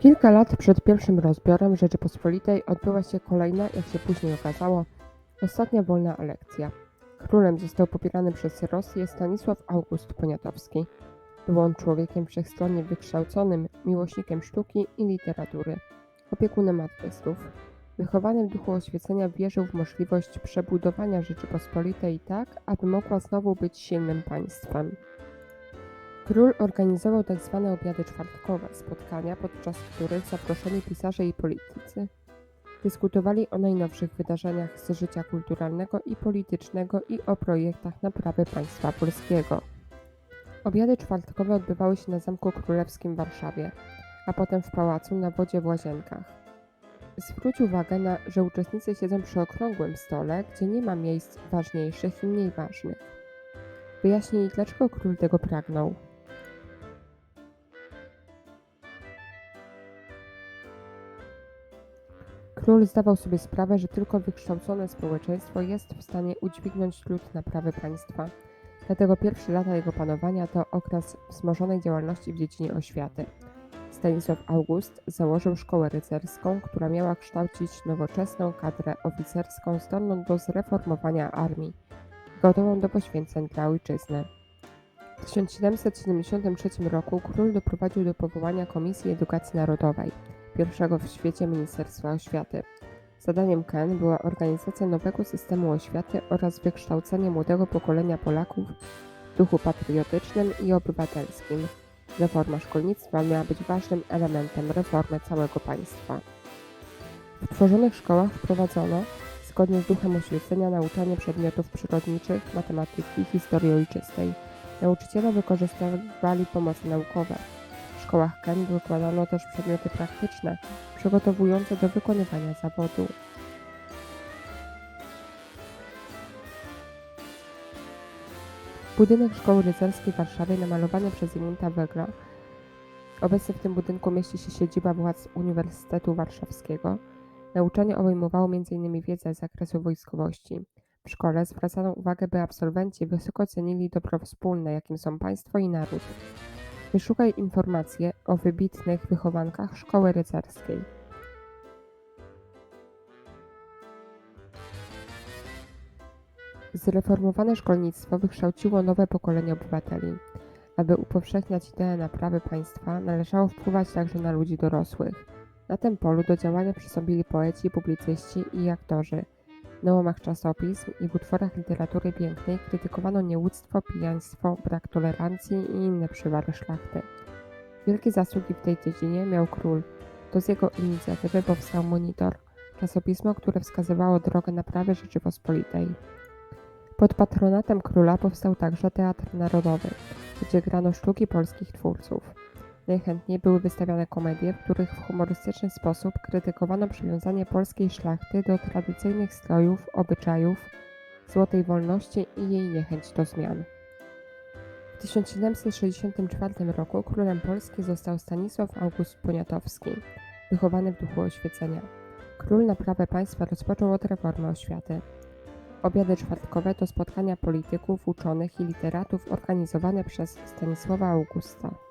Kilka lat przed pierwszym rozbiorem Rzeczypospolitej odbyła się kolejna, jak się później okazało, ostatnia wolna elekcja. Królem został popierany przez Rosję Stanisław August Poniatowski. Był on człowiekiem wszechstronnie wykształconym, miłośnikiem sztuki i literatury, opiekunem artystów. Wychowany w duchu oświecenia wierzył w możliwość przebudowania Rzeczypospolitej tak, aby mogła znowu być silnym państwem. Król organizował tzw. obiady czwartkowe, spotkania, podczas których zaproszeni pisarze i politycy dyskutowali o najnowszych wydarzeniach z życia kulturalnego i politycznego i o projektach naprawy państwa polskiego. Obiady czwartkowe odbywały się na Zamku Królewskim w Warszawie, a potem w pałacu na wodzie w Łazienkach. Zwróć uwagę na, że uczestnicy siedzą przy okrągłym stole, gdzie nie ma miejsc ważniejszych i mniej ważnych. Wyjaśnij, dlaczego król tego pragnął. Król zdawał sobie sprawę, że tylko wykształcone społeczeństwo jest w stanie udźwignąć lud naprawy państwa. Dlatego pierwsze lata jego panowania to okres wzmożonej działalności w dziedzinie oświaty. Stanisław August założył szkołę rycerską, która miała kształcić nowoczesną kadrę oficerską zdolną do zreformowania armii, gotową do poświęceń dla ojczyzny. W 1773 roku król doprowadził do powołania Komisji Edukacji Narodowej, pierwszego w świecie Ministerstwa Oświaty. Zadaniem KEN była organizacja nowego systemu oświaty oraz wykształcenie młodego pokolenia Polaków w duchu patriotycznym i obywatelskim. Reforma szkolnictwa miała być ważnym elementem reformy całego państwa. W tworzonych szkołach wprowadzono, zgodnie z duchem oświecenia, nauczanie przedmiotów przyrodniczych, matematyki, historii ojczystej. Nauczyciele wykorzystywali pomoce naukowe. Szkołach KEN wykładano też przedmioty praktyczne, przygotowujące do wykonywania zawodu. Budynek Szkoły Rycerskiej w Warszawie namalowany przez Zygmunta Wegla. Obecnie w tym budynku mieści się siedziba władz Uniwersytetu Warszawskiego. Nauczanie obejmowało m.in. wiedzę z zakresu wojskowości. W szkole zwracano uwagę, by absolwenci wysoko cenili dobro wspólne, jakim są państwo i naród. Wyszukaj informacje o wybitnych wychowankach szkoły rycerskiej. Zreformowane szkolnictwo wykształciło nowe pokolenie obywateli. Aby upowszechniać ideę naprawy państwa, należało wpływać także na ludzi dorosłych. Na tym polu do działania przystąpili poeci, publicyści i aktorzy. Na łamach czasopism i w utworach literatury pięknej krytykowano nieuctwo, pijaństwo, brak tolerancji i inne przywary szlachty. Wielkie zasługi w tej dziedzinie miał król. To z jego inicjatywy powstał Monitor, czasopismo, które wskazywało drogę naprawy Rzeczypospolitej. Pod patronatem króla powstał także Teatr Narodowy, gdzie grano sztuki polskich twórców. Najchętniej były wystawiane komedie, w których w humorystyczny sposób krytykowano przywiązanie polskiej szlachty do tradycyjnych strojów, obyczajów, złotej wolności i jej niechęć do zmian. W 1764 roku królem Polski został Stanisław August Poniatowski, wychowany w duchu oświecenia. Król naprawę państwa rozpoczął od reformy oświaty. Obiady czwartkowe to spotkania polityków, uczonych i literatów organizowane przez Stanisława Augusta.